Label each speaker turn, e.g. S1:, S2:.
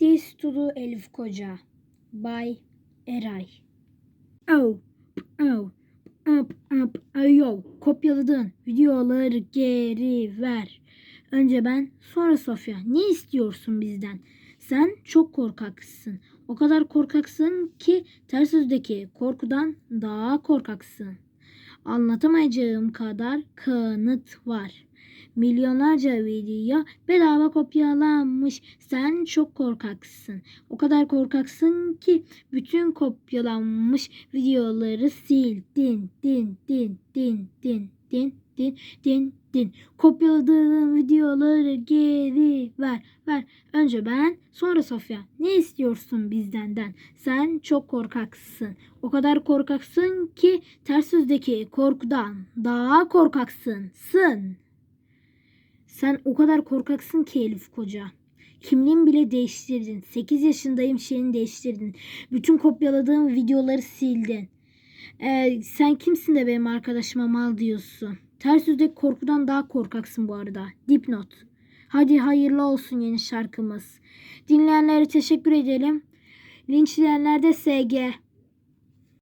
S1: This to Elif Koca by Eray. Oh, oh, up, up, ayo. Kopyaladın. Videoları geri ver. Önce ben, sonra Sofya. Ne istiyorsun bizden? Sen çok korkaksın. O kadar korkaksın ki ters yüzdeki korkudan daha korkaksın. Anlatamayacağım kadar kanıt var. Milyonlarca video bedava kopyalanmış. Sen çok korkaksın. O kadar korkaksın ki bütün kopyalanmış videoları sildin. Din din din din din din din din. Kopyaladığın videoları geri ver ver. Önce ben sonra Sofya. Ne istiyorsun bizdenden? Sen çok korkaksın. O kadar korkaksın ki ters yüzdeki korkudan daha korkaksın. Sın. Sen o kadar korkaksın ki Elif Koca. Kimliğimi bile değiştirdin. 8 yaşındayım şeyini değiştirdin. Bütün kopyaladığım videoları sildin. Ee, sen kimsin de benim arkadaşıma mal diyorsun. Ters yüzdeki korkudan daha korkaksın bu arada. Dipnot. Hadi hayırlı olsun yeni şarkımız. Dinleyenlere teşekkür edelim. Linçleyenler de SG.